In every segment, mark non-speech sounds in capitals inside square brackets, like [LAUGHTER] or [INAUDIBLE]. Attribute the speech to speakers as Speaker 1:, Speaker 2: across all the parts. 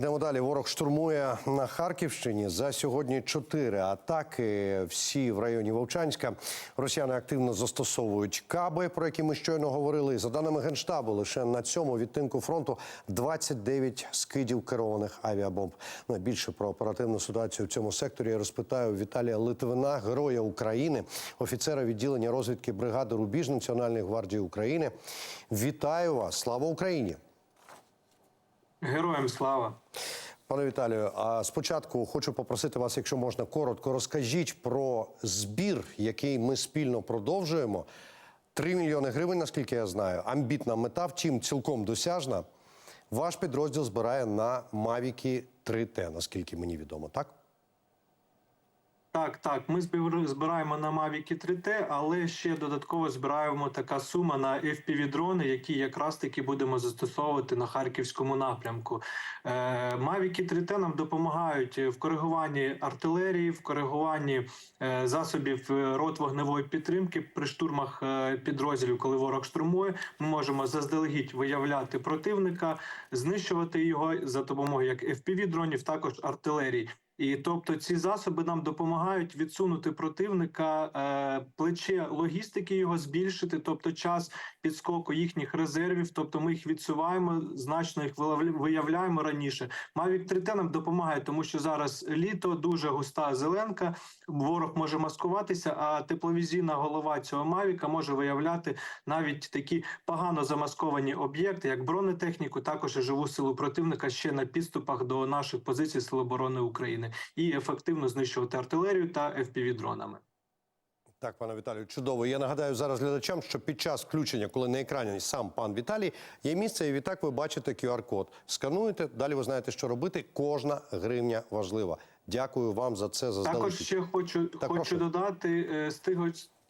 Speaker 1: Йдемо далі. Ворог штурмує на Харківщині. За сьогодні чотири атаки. Всі в районі Вовчанська. Росіяни активно застосовують каби, про які ми щойно говорили. За даними генштабу, лише на цьому відтинку фронту 29 скидів керованих авіабомб. Ну, більше про оперативну ситуацію в цьому секторі я розпитаю Віталія Литвина, героя України, офіцера відділення розвідки бригади Рубіж Національної гвардії України. Вітаю вас! Слава Україні!
Speaker 2: Героям слава.
Speaker 1: Пане Віталію, а спочатку хочу попросити вас, якщо можна, коротко розкажіть про збір, який ми спільно продовжуємо. 3 мільйони гривень, наскільки я знаю. Амбітна мета, втім, цілком досяжна. Ваш підрозділ збирає на Мавіки 3Т, наскільки мені відомо, так?
Speaker 2: Так, так, ми збираємо на Mavic 3T, але ще додатково збираємо така сума на FPV-дрони, які якраз таки будемо застосовувати на харківському напрямку. Е, Mavic 3T нам допомагають в коригуванні артилерії, в коригуванні е, засобів е, рот вогневої підтримки при штурмах підрозділів, коли ворог штурмує. Ми можемо заздалегідь виявляти противника, знищувати його за допомогою як FPV-дронів, також артилерії. І тобто ці засоби нам допомагають відсунути противника е, плече логістики його збільшити, тобто час підскоку їхніх резервів. Тобто ми їх відсуваємо, значно їх виявляємо раніше. Mavic 3T нам допомагає, тому що зараз літо дуже густа зеленка. Ворог може маскуватися, а тепловізійна голова цього Мавіка може виявляти навіть такі погано замасковані об'єкти, як бронетехніку, також і живу силу противника ще на підступах до наших позицій Сил оборони України і ефективно знищувати артилерію та fpv дронами.
Speaker 1: Так, пане Віталію, чудово. Я нагадаю зараз глядачам, що під час включення, коли на екрані сам пан Віталій, є місце, і відтак ви бачите QR-код. Скануєте, далі ви знаєте, що робити. Кожна гривня важлива. Дякую вам за це за
Speaker 2: Також ще хочу, хочу
Speaker 1: прошу.
Speaker 2: додати е,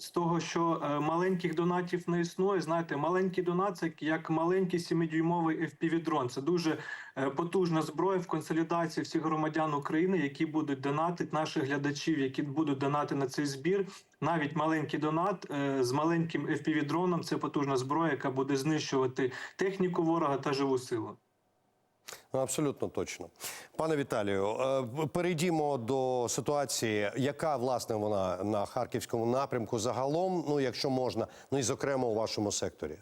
Speaker 2: з того, що е, маленьких донатів не існує. Знаєте, маленький донат це як маленький 7-дюймовий FPV-дрон. Це дуже е, потужна зброя в консолідації всіх громадян України, які будуть донатити наших глядачів, які будуть донати на цей збір. Навіть маленький донат е, з маленьким FPV-дроном – це потужна зброя, яка буде знищувати техніку ворога та живу силу.
Speaker 1: Ну, Абсолютно точно. Пане Віталію, е, перейдімо до ситуації, яка власне вона на харківському напрямку загалом, ну якщо можна, ну і зокрема у вашому секторі.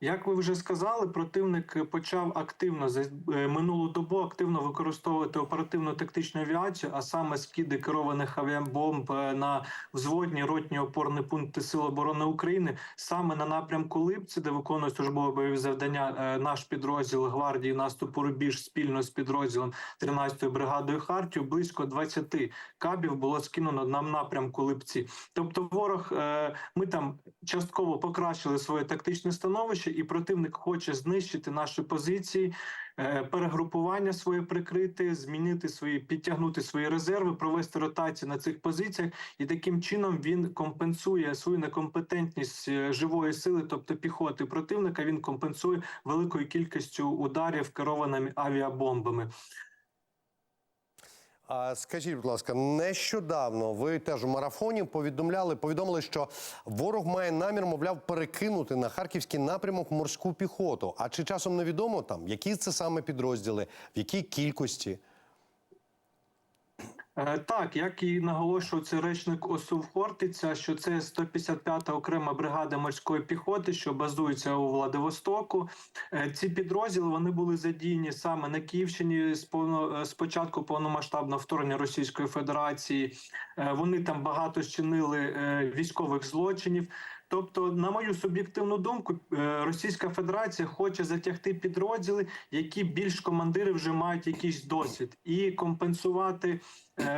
Speaker 2: Як ви вже сказали, противник почав активно за е, минулу добу активно використовувати оперативно-тактичну авіацію, а саме скиди керованих авіабомб е, на взводні ротні опорні пункти Сил оборони України, саме на напрямку Липці, де виконує службове бойові завдання е, наш підрозділ гвардії наступу Рубіж спільно з підрозділом 13-ї бригадою Хартію. Близько 20 кабів було скинено на напрямку Липці. Тобто, ворог е, ми там частково покращили своє тактичне становище, і противник хоче знищити наші позиції, е, перегрупування своє прикрити, змінити свої, підтягнути свої резерви, провести ротацію на цих позиціях, і таким чином він компенсує свою некомпетентність е, живої сили, тобто піхоти противника. Він компенсує великою кількістю ударів керованими авіабомбами.
Speaker 1: Скажіть, будь ласка, нещодавно ви теж у марафоні повідомляли, повідомили, що ворог має намір, мовляв, перекинути на харківський напрямок морську піхоту. А чи часом невідомо там, які це саме підрозділи, в якій кількості?
Speaker 2: Е, Так, як і наголошував це речник ОСУВ Хортиця, що це 155-та окрема бригада морської піхоти, що базується у Владивостоку. Е, Ці підрозділи вони були задіяні саме на Київщині з повно з початку повномасштабного вторгнення Російської Федерації. Е, Вони там багато щинили е, військових злочинів. Тобто, на мою суб'єктивну думку, е, Російська Федерація хоче затягти підрозділи, які більш командири вже мають якийсь досвід, і компенсувати.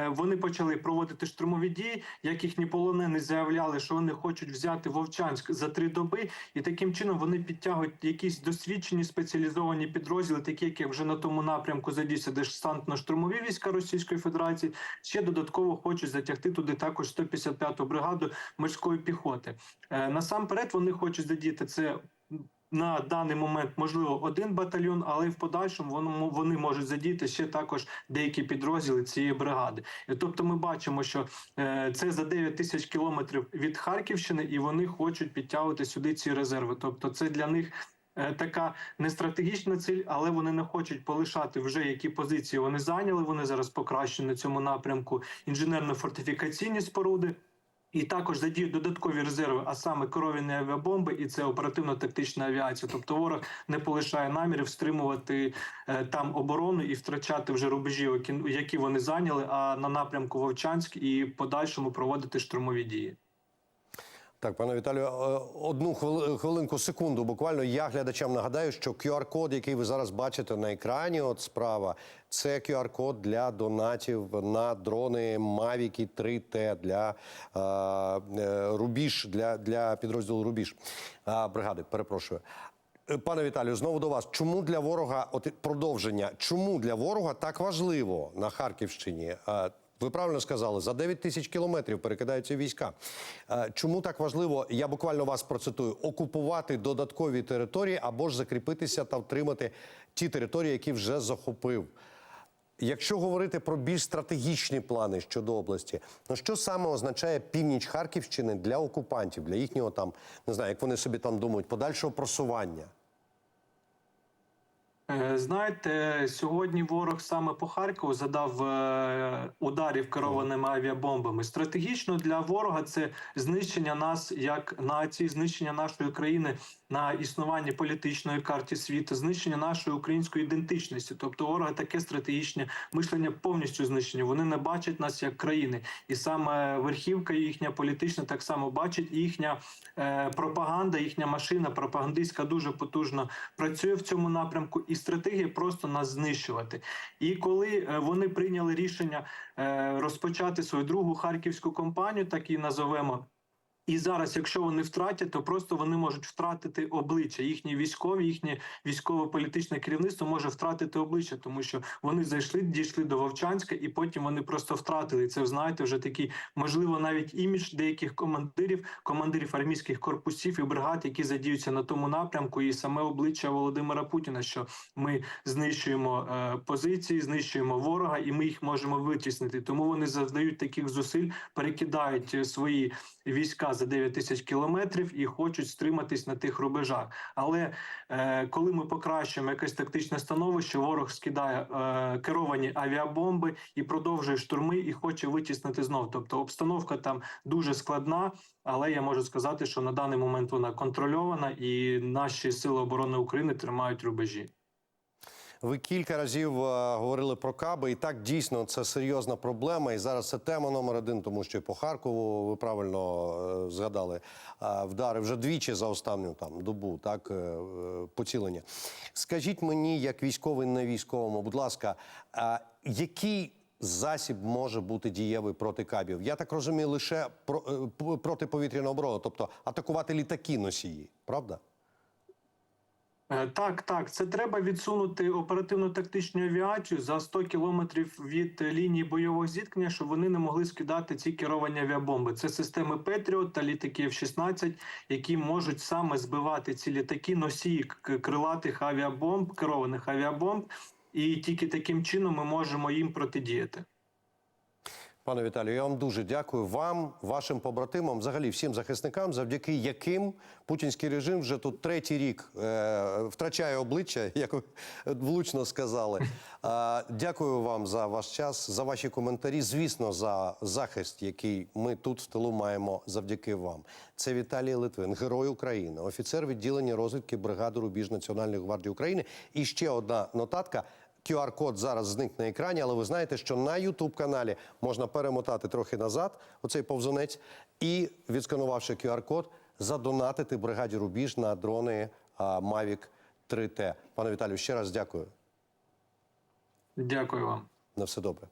Speaker 2: Вони почали проводити штурмові дії, як їхні полонені заявляли, що вони хочуть взяти Вовчанськ за три доби, і таким чином вони підтягують якісь досвідчені спеціалізовані підрозділи, такі як вже на тому напрямку задійся десантно-штурмові війська Російської Федерації. Ще додатково хочуть затягти туди також 155-ту бригаду морської піхоти. Е, Насамперед вони хочуть задіяти це. На даний момент можливо один батальйон, але в подальшому вони, можуть задіяти ще також деякі підрозділи цієї бригади. І тобто, ми бачимо, що е, це за 9 тисяч кілометрів від Харківщини, і вони хочуть підтягувати сюди ці резерви. Тобто, це для них така не стратегічна ціль, але вони не хочуть полишати вже які позиції вони зайняли. Вони зараз покращені на цьому напрямку інженерно-фортифікаційні споруди. І також задіють додаткові резерви, а саме керовані авіабомби, і це оперативно-тактична авіація. Тобто ворог не полишає намірів стримувати е, там оборону і втрачати вже рубежі, які вони зайняли. А на напрямку Вовчанськ і подальшому проводити штурмові дії.
Speaker 1: Так, пане Віталію, е, одну хвили- хвилинку, секунду. Буквально я глядачам нагадаю, що QR-код, який ви зараз бачите на екрані, от справа, це QR-код для донатів на дрони Mavic 3T для е, е, Рубіж, для, для підрозділу Рубіж е, бригади. Перепрошую. Е, Пане Віталію, знову до вас. Чому для ворога от продовження? Чому для ворога так важливо на Харківщині? Ви правильно сказали, за 9 тисяч кілометрів перекидаються війська. Е, Чому так важливо? Я буквально вас процитую: окупувати додаткові території або ж закріпитися та втримати ті території, які вже захопив. Якщо говорити про більш стратегічні плани щодо області, ну що саме означає північ Харківщини для окупантів, для їхнього там не знаю, як вони собі там думають, подальшого просування?
Speaker 2: Е, Знаєте, сьогодні ворог саме по Харкову задав е, ударів керованими авіабомбами. Стратегічно для ворога це знищення нас як нації, знищення нашої країни на існуванні політичної карті світу, знищення нашої української ідентичності. Тобто, ворога таке стратегічне мишлення повністю знищення. Вони не бачать нас як країни, і саме верхівка їхня політична так само бачить їхня е, пропаганда, їхня машина пропагандистська дуже потужно працює в цьому напрямку, і стратегія просто нас знищувати. І коли е, вони прийняли рішення е, розпочати свою другу харківську компанію, так і назовемо. І зараз, якщо вони втратять, то просто вони можуть втратити обличчя. Їхні військові, їхнє військово-політичне керівництво може втратити обличчя, тому що вони зайшли, дійшли до Вовчанська, і потім вони просто втратили. Це знаєте, вже такий, можливо, навіть імідж деяких командирів, командирів армійських корпусів і бригад, які задіються на тому напрямку, і саме обличчя Володимира Путіна, що ми знищуємо е, позиції, знищуємо ворога, і ми їх можемо витіснити. Тому вони завдають таких зусиль, перекидають е, свої війська за 9 тисяч кілометрів і хочуть стриматись на тих рубежах. Але е, коли ми покращуємо якесь тактичне становище, ворог скидає е, керовані авіабомби і продовжує штурми, і хоче витіснити знов. Тобто обстановка там дуже складна, але я можу сказати, що на даний момент вона контрольована, і наші сили оборони України тримають рубежі.
Speaker 1: Ви кілька разів е, говорили про каби, і так дійсно це серйозна проблема. І зараз це тема номер один, тому що і по Харкову ви правильно е, згадали е, вдари вже двічі за останню там добу, так поцілення. Скажіть мені, як військовий не військовому, будь ласка, який засіб може бути дієвий проти кабів? Я так розумію, лише про, е, п- протиповітряна оборона, тобто атакувати літаки носії, правда?
Speaker 2: Е, Так, так, це треба відсунути оперативно-тактичну авіацію за 100 кілометрів від лінії бойового зіткнення, щоб вони не могли скидати ці керовані авіабомби. Це системи Петріот та літаки F-16, які можуть саме збивати ці літаки, носії крилатих авіабомб, керованих авіабомб, і тільки таким чином ми можемо їм протидіяти.
Speaker 1: Пане Віталію, я вам дуже дякую вам, вашим побратимам, взагалі всім захисникам, завдяки яким путінський режим вже тут третій рік е, втрачає обличчя, [LAUGHS] як ви влучно сказали. Е, дякую вам за ваш час, за ваші коментарі. Звісно, за захист, який ми тут в тилу маємо завдяки вам. Це Віталій Литвин, герой України, офіцер відділення розвідки бригади Рубіж Національної гвардії України. І ще одна нотатка. QR-код зараз зник на екрані, але ви знаєте, що на youtube каналі можна перемотати трохи назад оцей повзунець і, відсканувавши QR-код, задонатити бригаді Рубіж на дрони а, Mavic 3T. Пане Віталію, ще раз дякую.
Speaker 2: Дякую вам.
Speaker 1: На все добре.